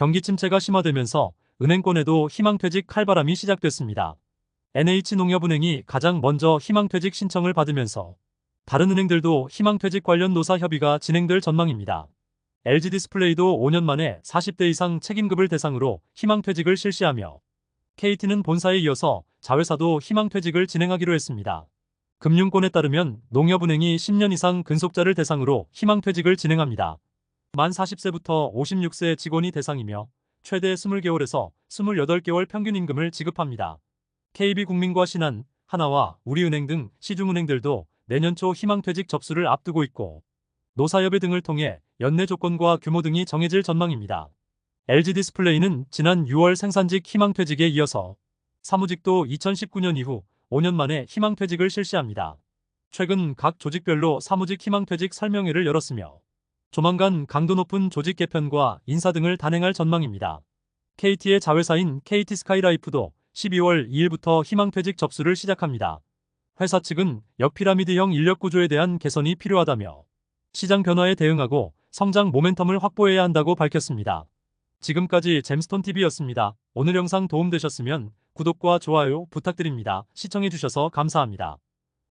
경기 침체가 심화되면서 은행권에도 희망퇴직 칼바람이 시작됐습니다. NH농협은행이 가장 먼저 희망퇴직 신청을 받으면서 다른 은행들도 희망퇴직 관련 노사 협의가 진행될 전망입니다. LG디스플레이도 5년 만에 40대 이상 책임급을 대상으로 희망퇴직을 실시하며 KT는 본사에 이어서 자회사도 희망퇴직을 진행하기로 했습니다. 금융권에 따르면 농협은행이 10년 이상 근속자를 대상으로 희망퇴직을 진행합니다. 만 40세부터 56세 직원이 대상이며 최대 20개월에서 28개월 평균 임금을 지급합니다. KB국민과 신한, 하나와 우리은행 등 시중은행들도 내년 초 희망퇴직 접수를 앞두고 있고 노사협의 등을 통해 연내 조건과 규모 등이 정해질 전망입니다. LG디스플레이는 지난 6월 생산직 희망퇴직에 이어서 사무직도 2019년 이후 5년 만에 희망퇴직을 실시합니다. 최근 각 조직별로 사무직 희망퇴직 설명회를 열었으며 조만간 강도 높은 조직 개편과 인사 등을 단행할 전망입니다. KT의 자회사인 KT 스카이라이프도 12월 2일부터 희망퇴직 접수를 시작합니다. 회사 측은 역피라미드형 인력 구조에 대한 개선이 필요하다며 시장 변화에 대응하고 성장 모멘텀을 확보해야 한다고 밝혔습니다. 지금까지 잼스톤TV였습니다. 오늘 영상 도움되셨으면 구독과 좋아요 부탁드립니다. 시청해주셔서 감사합니다.